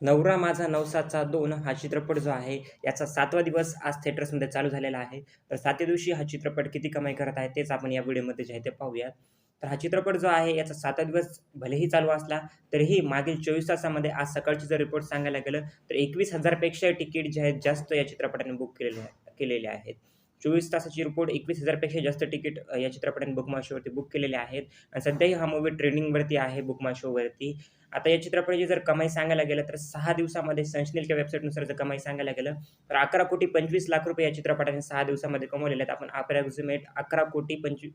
नवरा माझा नवसाचा दोन हा चित्रपट जो आहे याचा सातवा दिवस आज थिएटर्समध्ये चालू झालेला आहे. तर सातव्या दिवशी हा चित्रपट किती कमाई करत आहे तेच आपण या व्हिडिओमध्ये जे आहे ते पाहूयात. तर हा चित्रपट जो आहे याचा सातवा दिवस भलेही चालू असला तरीही मागील चोवीस तासामध्ये आज सकाळची जर रिपोर्ट सांगायला गेलं तर एकवीस हजारपेक्षा तिकीट जे आहेत जास्त या चित्रपटाने बुक केलेले केलेले आहेत. चोवीस तासाची रिपोर्ट एकवीस हजारपेक्षा जास्त तिकीट या चित्रपटाने बुकमाशोवरती बुक केलेले आहेत. आणि सध्याही हा मूवी ट्रेंडिंगवरती आहे बुकमा शोवरती आता या चित्रपटाची जर कमाई सांगायला गेलं तर सहा दिवसामध्ये संशनीलच्या वेबसाईटनुसार जर कमाई सांगायला गेलं तर अकरा कोटी पंचवीस लाख रुपये या चित्रपटाने सहा दिवसामध्ये कमवलेले आहेत. आपण अप्रॅक्झिमेट अकरा कोटी पंचवीस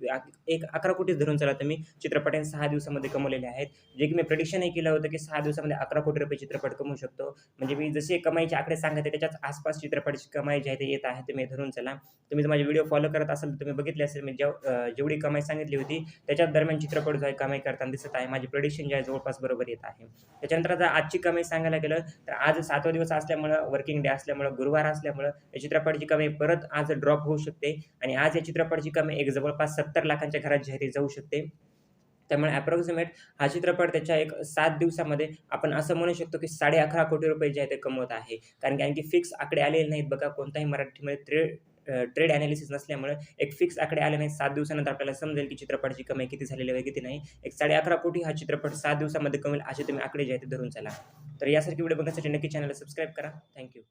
एक अकरा कोटीच धरून चला तुम्ही चित्रपटाने सहा दिवसामध्ये कमवलेले आहेत. जे की मी प्रडिक्शनही केलं होतं की सहा दिवसामध्ये अकरा कोटी रुपये चित्रपट कमवू शकतो. म्हणजे मी जसे कमाईचे आकडे सांगते त्याच्याच आसपास चित्रपटाची कमाई जी आहे ते येत आहे तुम्ही धरून चला. तुम्ही जर माझे व्हिडिओ फॉलो करत असाल तर तुम्ही बघितले असेल मी जेव जेवढी कमाई सांगितली होती त्याच्याच दरम्यान चित्रपट जो आहे कमाई करताना दिसत आहे. माझी प्रडिक्शन जे आहे जवळपास बरोबर येत आहे. त्याच्यानंतर जर आजची कमाई सांगायला गेलं तर आज सातवा दिवस असल्यामुळं वर्किंग डे असल्यामुळं गुरुवार असल्यामुळं या चित्रपटाची कमाई परत आज ड्रॉप होऊ शकते आणि आज या चित्रपटाची कमाई एक जवळपास सत्तर लाखांच्या घरात जाहिरी आहे ती जाऊ शकते. त्यामुळे अप्रॉक्सिमेट हा चित्रपट त्याच्या एक सात दिवसामध्ये आपण असं म्हणू शकतो की साडे अकरा कोटी रुपये जे आहे ते कमवत आहे. कारण की आणखी फिक्स आकडे आलेले नाहीत बघा कोणताही मराठीमध्ये त्रे ट्रेड ॲनालिसिस नसल्यामुळे एक फिक्स आकडे आले नाही सात दिवसानंतर आपल्याला समजेल की चित्रपटाची कमाई किती झालेली आहे किती नाही. एक साडे अकरा कोटी हा चित्रपट सात दिवसामध्ये कमेल असे तुम्ही आकडे जे आहेत ते धरून चला. तर यासारखी व्हिडिओ बघण्यासाठी नक्की चॅनलला सबस्क्राईब करा. थँक्यू